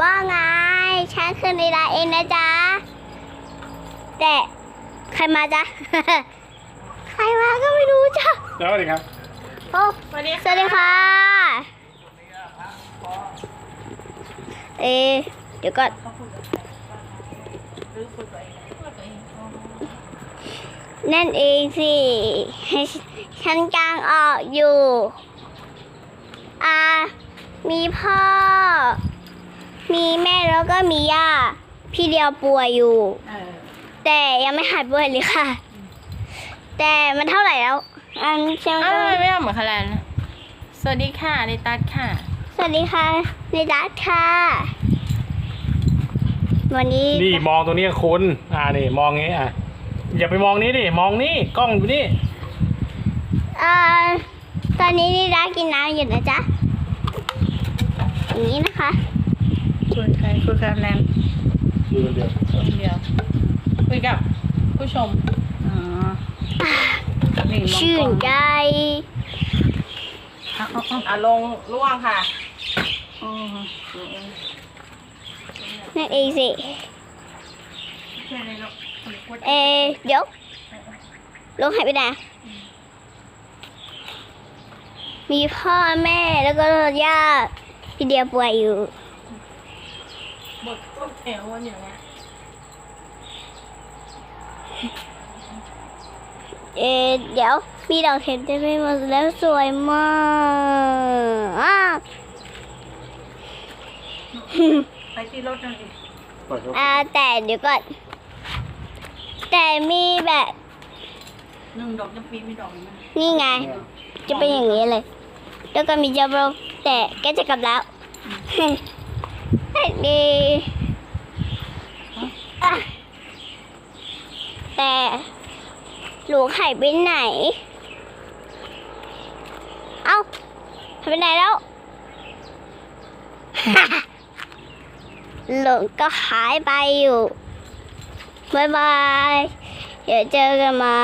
ว่าไง ฉันคือนิดาเองนะจ๊ะ แต่ใครมาจ๊ะ ใครมาก็ไม่รู้จ้ะสวัสดีครับโอ้สวัสดีสวัสดีค่ะ เอะเดี๋ยวก่อนนั่นเองสิให้ฉันกลางออกอยู่ อ่า มีพ่อ มีแม่แล้วก็มีย่า พี่เดียวป่วยอยู่ เออแต่ยังไม่หายป่วยเลยค่ะ แต่มันเท่าไหร่แล้ว อันเชียงอ้าวก็ทำไมไม่ทำเหมือนคาแลนสวัสดีค่ะในตัดค่ะ สวัสดีค่ะในดัตค่ะ วันนี้นี่มองตรงนี้คุณอ่านี่มองงี้อะอย่าไปมองนี้ดิมองนี่กล้องอยู่นี่เอ่อตอนนี้นี่ดัตกินน้ำอยู่นะจ๊ะอย่างนี้นะคะ คุยใครคุยคาแลนดูคนเดียวคนเดียวคุยกับผู้ชมอ๋อนี่มองชื่กล้นองใจเอาเอาเอาอะลงล่วงค่ะอืมนั่นเองสิแค่นี้ลูกเอเดี๋ยวลงหายไปไหนมีพ่อแม่แล้วก็ย่าพี่เดียป่วยอยู่ บทต้นแถววันอย่างเงี้ยเออเดี๋ยวมีดอกเห็ดเต็มไปหมดแล้วสวยมากอะไปที่รถนั่นอีกปล่อยเขาอ่าแต่เดี๋ยวก่อน แต่มีแบบหนึ่งดอกจำปีมีดอกไหมนี่ไง จะเป็นอย่างนี้เลย แล้วก็มีจับลแต่แกจะกลับแล้ว ดีแต่หลวงไข่ไปไหน เอ้าหายไปไหนแล้วหลวงก็หายไปอยู่บายบาย เดี๋ยวเจอกันใหม่